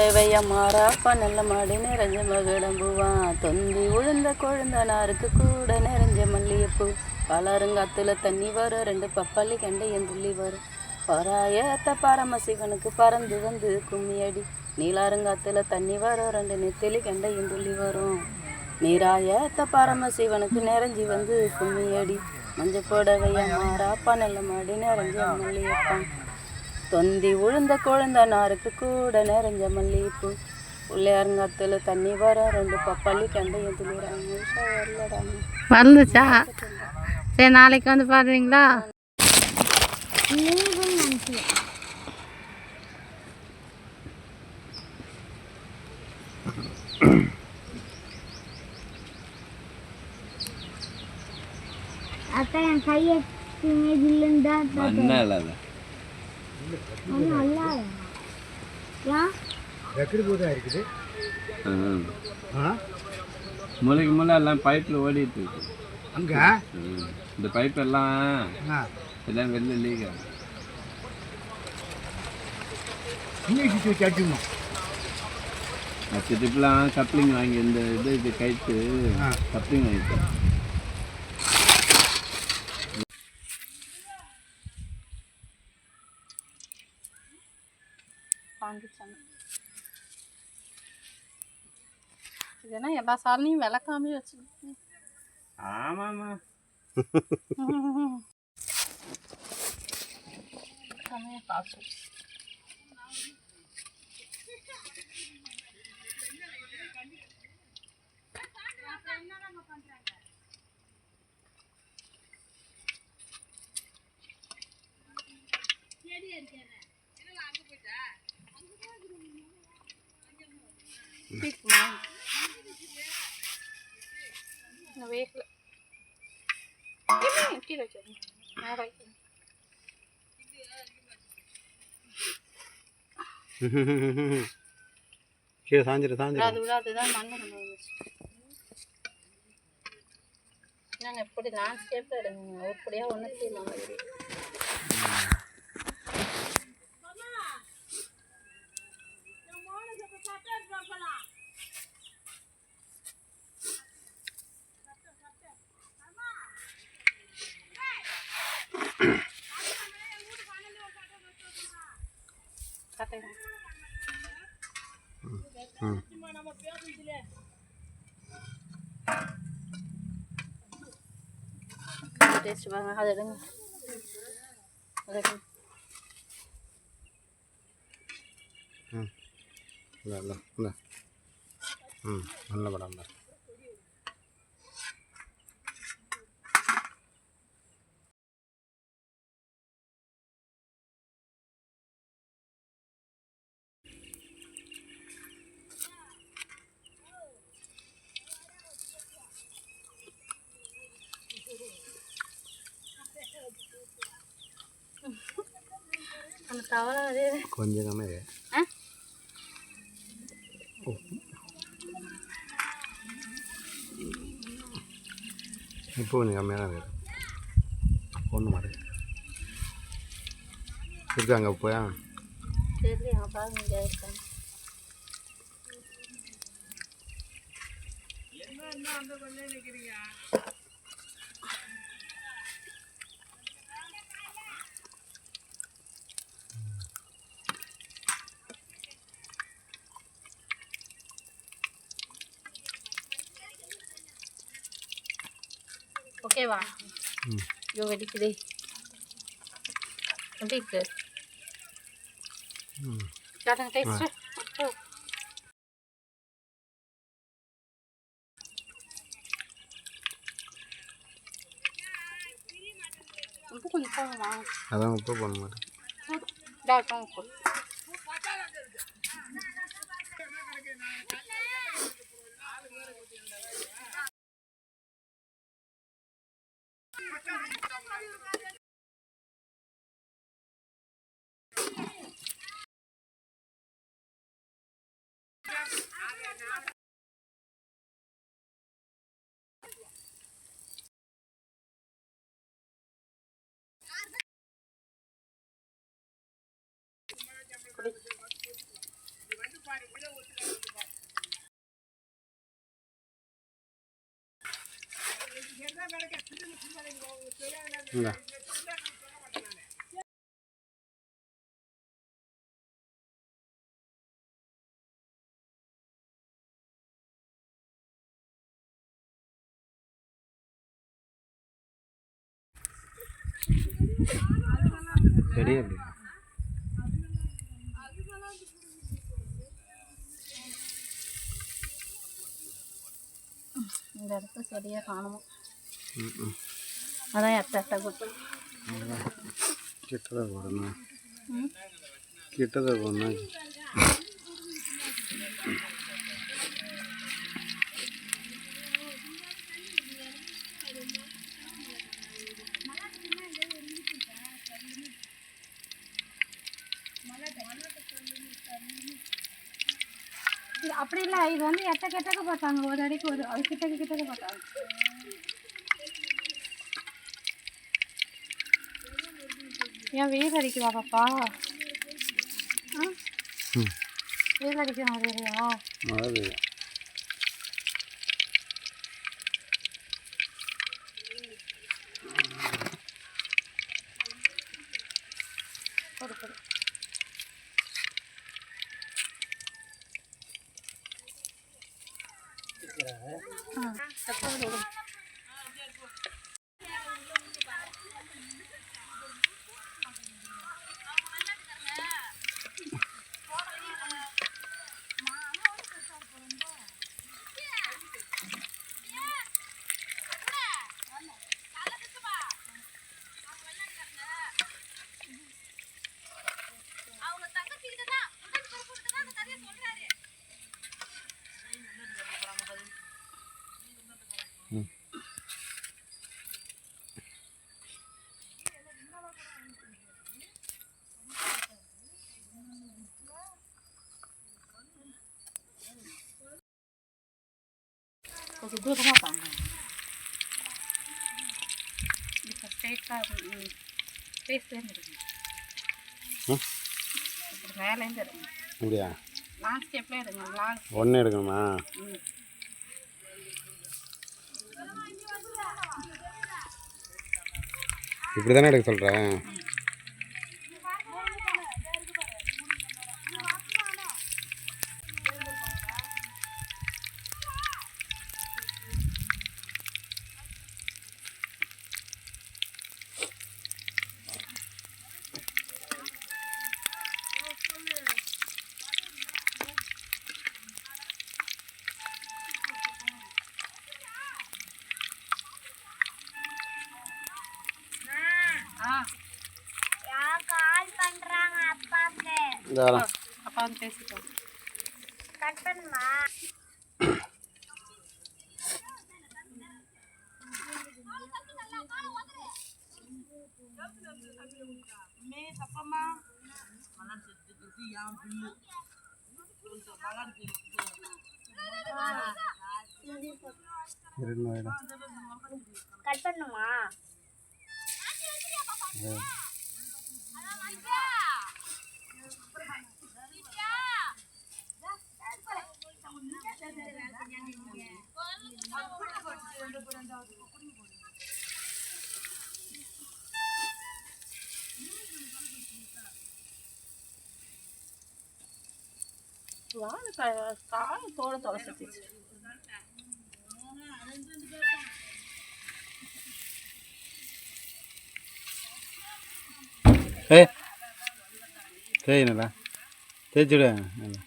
தேவையா மாறாப்பா நல்ல மாடு நிறைஞ்ச மகிடம்புவான் தொந்தி உழுந்த கொழுந்த நாருக்கு கூட நிறைஞ்ச மல்லிகைப்பூ. பலருங்காத்துல தண்ணி வரும் ரெண்டு பப்பாளி கண்டையும் துள்ளி வரும். பராயத்த பரமசிவனுக்கு பறந்து வந்து கும்மியடி. நீலாருங்காத்துல தண்ணி வரும் ரெண்டு நெத்திலி கண்டையும் துள்ளி வரும். நீராயத்த பரமசிவனுக்கு நிறைஞ்சி வந்து கும்மியடி. மஞ்ச புடவையா மாறாப்பா நல்ல மாடு நிறைஞ்ச மல்லிகைப்பான் தொந்தி உழுந்த குழந்த நாருக்கு கூட நிறைஞ்ச மல்லிகைப்பூ. பிள்ளையாருங்காத்துல தண்ணி வர ரெண்டு பப்பாளி கண்டையும் துளிராங்க உஷா வரலடாங்க வந்துச்சா? சரி நாளைக்கு வந்து பாடுறீங்களா அக்கா என் கையை இல்லைண்டா மண்ணால் ஏன் மூளைக்கு மூளை எல்லாம் பைப்பில் ஓடிட்டு இருக்கு. அங்க. இந்த பைப் எல்லாம் எல்லாம் வெளில லீக் ஆகும் இன்னும் சுத்தி வச்சு அடிச்சுக்கணும். மற்ற டிப்லாம் கப்ளிங் வாங்கி இந்த இது இது ஆ. கப்ளிங் வாங்கிட்டேன். பாண்டிச்சாமி இதென்னா எல்லா சாலையும் விளக்காமே வச்சுக்கிட்டு. ஆமாம்மா. காசு. நான் வேகல என்ன கீழே வைக்கிறேன் மேலே வைக்கிறேன் கீழே சாஞ்சிரு சாஞ்சிரு. விடாது விடாது தான் மண்ணு கொண்டு வந்துச்சு நான் எப்படி லேண்ட்ஸ்கேப் எடுங்க எப்படியா ஒன்று செய்யலாம் கட்டேன் டேஸ்ட் பாருங்க அது எடுங்க அது எடுங்க இல்லை இல்லை இல்லை ம் நல்ல படம் தான் கொஞ்சம் கம்மியாக இப்போ கொஞ்சம் கம்மியாக தான் இருக்குது ஒன்று மாதிரி இருக்காங்க போயா? சரி அங்கே பாருங்க இங்கே ஓகேவா ம் ஐயோ வெடிக்குதே எப்படி இருக்கு காட்டுங்க டேஸ்ட்டு உப்பு கொஞ்சம் அதான் உப்பு பண்ண மாட்டேன் போதும் இதாட்டும் உப்பு இந்தா சரியா அப்படி இந்த இடத்த சரியாக காணுமோ ம் அதான் எட்ட எட்ட கொடுத்து? கிட்டதாக போடணும். கிட்டதாக போடணும். இது அப்படி இல்லை இது வந்து எட்ட கெட்டக்க பார்த்தாங்க? ஒரு அடிக்கு ஒரு அது கிட்டக்க கிட்டக்க பார்த்தாங்க. ஏன் வெயில் அடிக்குதா பாப்பா. வெயில் அடிக்கிற மாதிரியா? மழை பெய்யும் கொஞ்சம் தூரமாக பாருங்க இப்போ ஸ்ட்ரெயிட்டாக ஃபேஸ்லேருந்து எடுங்க மேலேருந்து எடுங்க அப்படியா? லாஸ்ட் ஸ்டெப்லேயே எடுங்க லாஸ்ட் ஒன்று எடுக்கணுமா? ம் இப்படி தானே எடுக்க சொல்கிறேன் வரேன் அப்பா வந்து பண்ணுமா கட் பண்ணுமா? வாங்க கால் தோட தொலைச்சிச்சு ஏய் நல்லா தேய்ச்சிடு நல்லா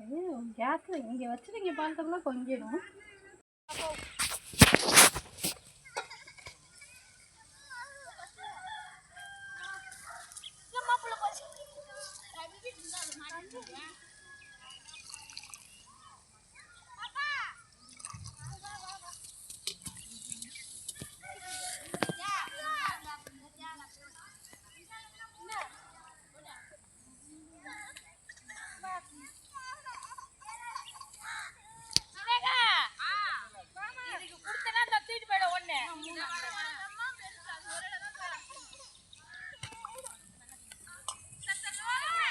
ஐயோ கேஸில் இங்கே வச்சுட்டு இங்கே பார்த்தோம்னா கொஞ்சிடும்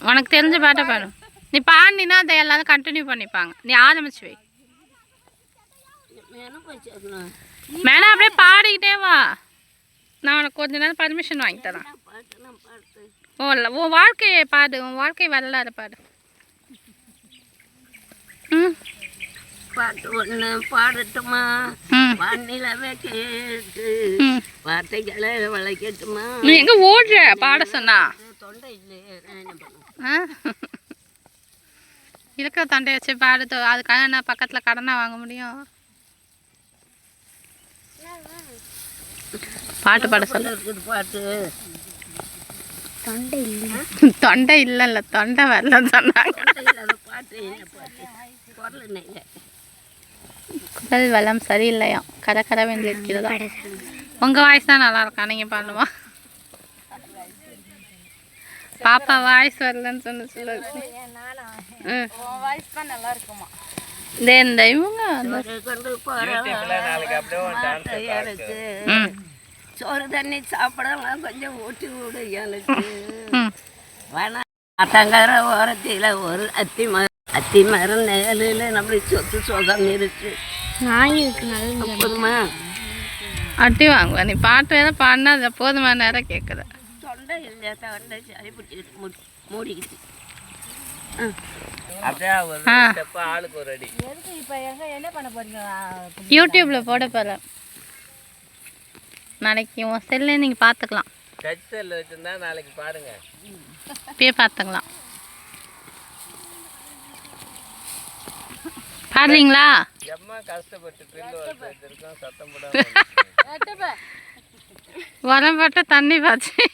உனக்கு தெரிஞ்ச பாட்டை பாடு. நீ பாடினா அதை எல்லாரும் கண்டினியூ பண்ணிப்பாங்க. நீ ஆரம்பிச்சு வை. மேடம் அப்படியே பாடிக்கிட்டே வா. நான் உனக்கு கொஞ்ச நேரம் பர்மிஷன் வாங்கி தரேன். ஓ இல்ல, உன் வாழ்க்கையை பாடு. உன் வாழ்க்கை வரலாறு பாடு. ம். பாட்டு ஒன்று பாடட்டுமா? வானிலவே கேட்டு வார்த்தைகளை வளைக்கட்டுமா? நீ எங்க ஓடுற? பாட சொன்னா. தொண்டை இல்லையே என்ன ஆ இருக்கிற தொண்டையை வச்சு பாடு தோ- அதுக்காக நான் பக்கத்தில் கடனை வாங்க முடியும் பாட்டு பாட சொல்லு பாட்டு தொண்டை இல்லைல்ல தொண்டை வரலன்னு சொன்னாங்க தொண்டை என்ன பாட்டு குரல் இல்லை வளம் சரியில்லையா கர கர வேண்டியிருக்கிறதா உங்கள் வாய்ஸ் தான் நல்லா இருக்கா நீங்கள் பாடுமா பாப்பா வாய்ஸ் வரலன்னு சொன்ன சொல்லு வாய்ஸ் தான் நல்லா இருக்குமா? இந்த இந்த இவங்க சோறு தண்ணி சாப்பிடலாம் கொஞ்சம் ஊட்டி விடு எனக்கு. வேணாம் ஓரத்தில் ஒரு அத்தி மரம் அத்தி மரம் நிழலில் நம்மளுக்கு சொத்து சுகம் இருக்கு. நாய் இருக்கு நல்ல போதுமா? அட்டி வாங்குவேன் நீ பாட்டு வேற பாடினா அது போதுமான நேரம் கேட்குது தொண்டை இல்லை தொண்டை சளி பிடிச்சிக்கிட்டு மூடி மூடிக்கிட்டு. அப்படியே ஒரு ஆ. ஸ்டெப் ஆளுக்கு ஒரு அடி. யூடியூப்பில் போட போகிறேன் நாளைக்கு உன் செல்லை நீங்கள் பார்த்துக்கலாம் டச் செல் வச்சிருந்தா நாளைக்கு பாருங்க. இப்பயே பார்த்துக்கலாம் பாடுறீங்களா? எம்மா கஷ்டப்பட்டு ட்ரில் வச்சிருக்கோம் சத்தம் போடாம உரம் போட்டு தண்ணி பாய்ச்சி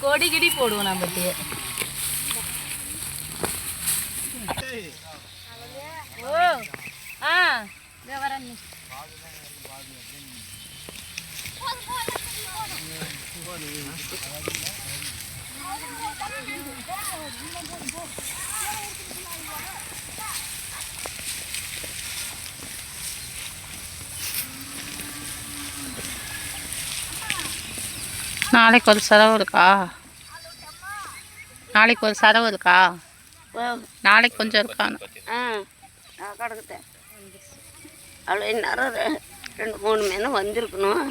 கொடி கிடி போடுவோம் நம்ம ஓ ஆ இதோ வரேன் நீ. நாளைக்கு ஒரு செலவு இருக்கா? நாளைக்கு ஒரு செலவு இருக்கா? நாளைக்கு கொஞ்சம் இருக்கான்னு. ஆ நான் கிடக்குத்தேன் அவ்வளோ நேரம் ரெண்டு மூணு மீன் வந்திருக்கணும்.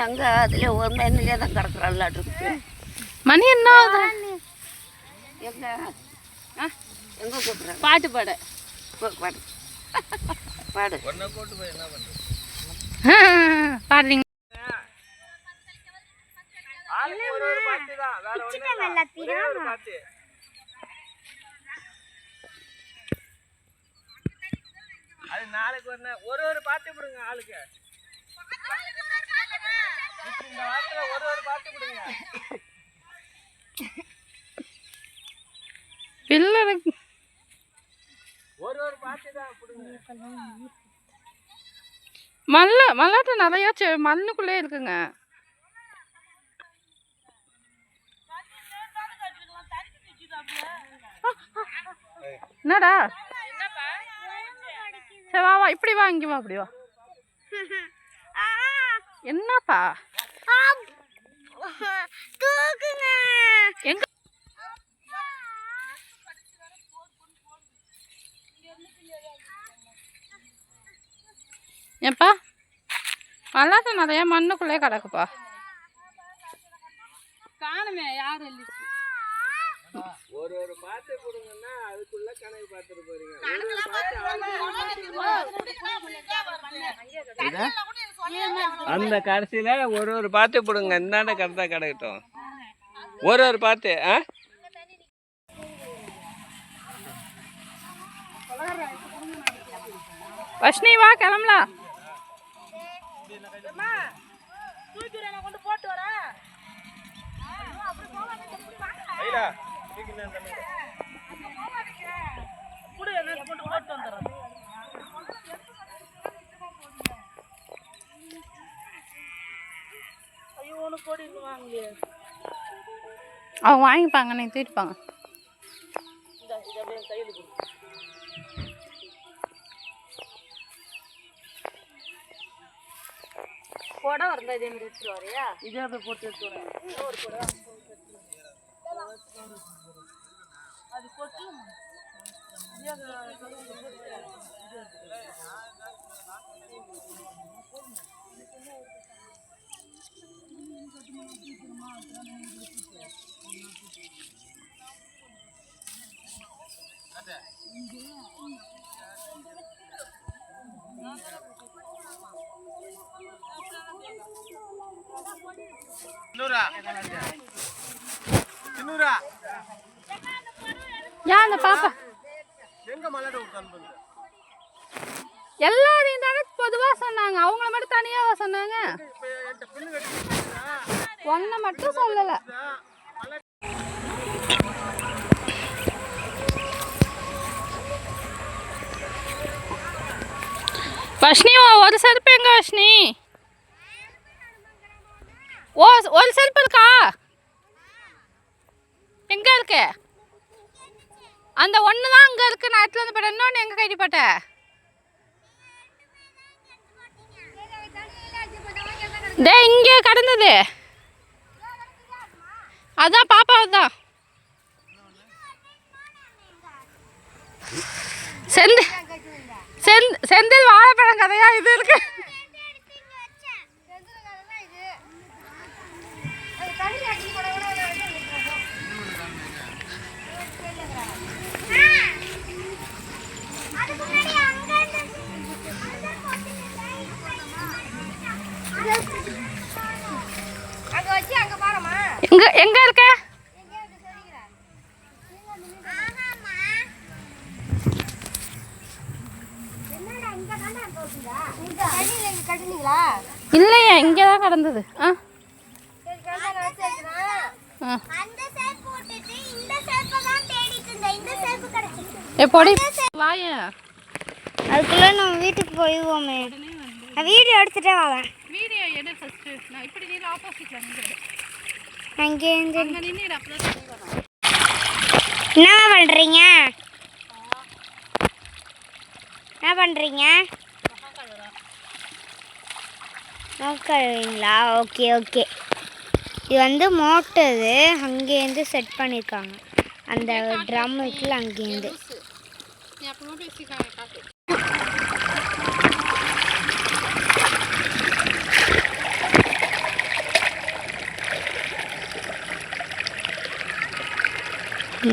எங்கே? அதில் ஒரு மீன்லேயே தான் கிடக்குறாள்லாட்டு மணி என்ன ஆகுது? எங்கே? ஆ? எங்கே கூப்பிட்றாங்க பாட்டு பாட. பாடு. பாடு. பாடுறீங்க. அது நாளைக்கு ஒரு ஒரு ஒரு பாட்டு விடுங்க ஆளுக்கு. இந்த வாரத்துல ஒரு ஒரு பாட்டு விடுங்க. பிள்ளை ஒரு ஒரு பாட்டு தான் விடுங்க. மல்ல மல்லாட்ட நிறைய செ- மண்ணுக்குள்ளே இருக்குங்க. என்னடா? சரி வா வா இப்படி வா இங்க வா அப்படி வா. என்னப்பா? எங்க? ஏப்பா மல்லாட்ட நிறைய மண்ணுக்குள்ளே கிடக்குப்பா. காணுமே யாரும் இல்லை ஒரு ஒரு பாட்டு கொடுங்கன்னா அதுக்குள்ள கணக்கு பார்த்துட்டு போறீங்க. பாட்டு அந்த கடைசியில ஒரு ஒரு பாட்டு போடுங்க. இந்தாண்ட கரெக்டா கிடக்கட்டும். ஒரு ஒரு பாட்டு ஆ? வஷ்ணி வா கிளம்பலாம் அவங்க வாங்கிப்பாங்க நீ தூக்கிப்பாங்க குடம் இருந்தா இதே மாதிரி எடுத்துட்டு வரையா? இதே போட்டு எடுத்து வரேன் அது போட்டு ஏன் அந்த பாப்பா. எல்லாரையும் தானே பொதுவாக சொன்னாங்க. அவங்கள மட்டும் தனியாக சொன்னாங்க. ஒன்றை மட்டும் சொல்லலை. வஷ்ணி ஒரு செருப்பு எங்க வஷ்ணி ஓ ஒரு செருப்பு இருக்கா? எங்க இருக்கு? அந்த ஒன்று தான் அங்கே இருக்கு. நான் எடுத்துட்டு வந்து போட்டேன் இன்னொன்று எங்கே கைடி போட்டேன் டே இங்கே கடந்தது. அதுதான் பாப்பா தான் செந்து செந்து செந்தில் வாழைப்பழம் கதையா இது இருக்கு அங்க வச்சு அங்க பாருமா எங்க எங்க இருக்க? இல்லையே இங்கே தான் கடந்தது. ஆ. எப்படி வாய. அதுக்குள்ளே நம்ம வீட்டுக்கு போயிடுவோமே. நான் வீடியோ எடுத்துகிட்டே வரேன் வீடியோ எடு ஃபர்ஸ்ட் நான் இப்படி நீ ஆப்போசிட்ல நின்று அங்கேருந்து அங்க நின்று அப்பதான் என்ன பண்ணுறீங்க என்ன பண்ணுறீங்க கழுவீங்களா ஓகே ஓகே. இது வந்து மோட்டரு அங்கேருந்து செட் பண்ணியிருக்காங்க அந்த ட்ரம் இருக்குல்ல அங்கேருந்து நீ அப்புறமா பேசிக்காங்க காட்டு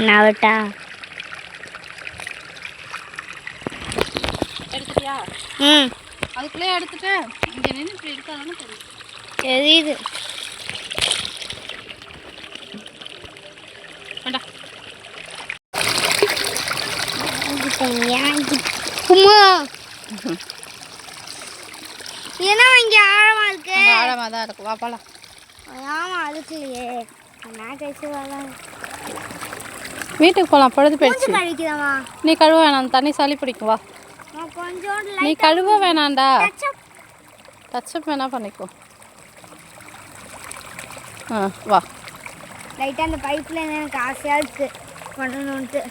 நவட்டா. எடுத்துட்டியா? ம். அதுக்குள்ளே எடுத்துட்டு இங்க நின்று இப்படி எடுத்தாதானே தெரியும் தெரியுது. கும்மா ஏன்னா இங்கே ஆழமா இருக்கு? ஆழமாக தான் இருக்கும் வா போலாம். ஆமா அதுக்குலையே நான் கழிச்சு வரலாம் வீட்டுக்கு போகலாம் பொழுது போயிடுச்சு நீ கழுவ வேணாம் தண்ணி சளி பிடிக்கும் வா. நீ கழுவ வேணாம்டா லைட் டச்சப் வேணா பண்ணிக்கோ. ஆ வா. லைட்டாக அந்த பைப்பில் எனக்கு ஆசையாக இருக்குது பண்ணணுன்ட்டு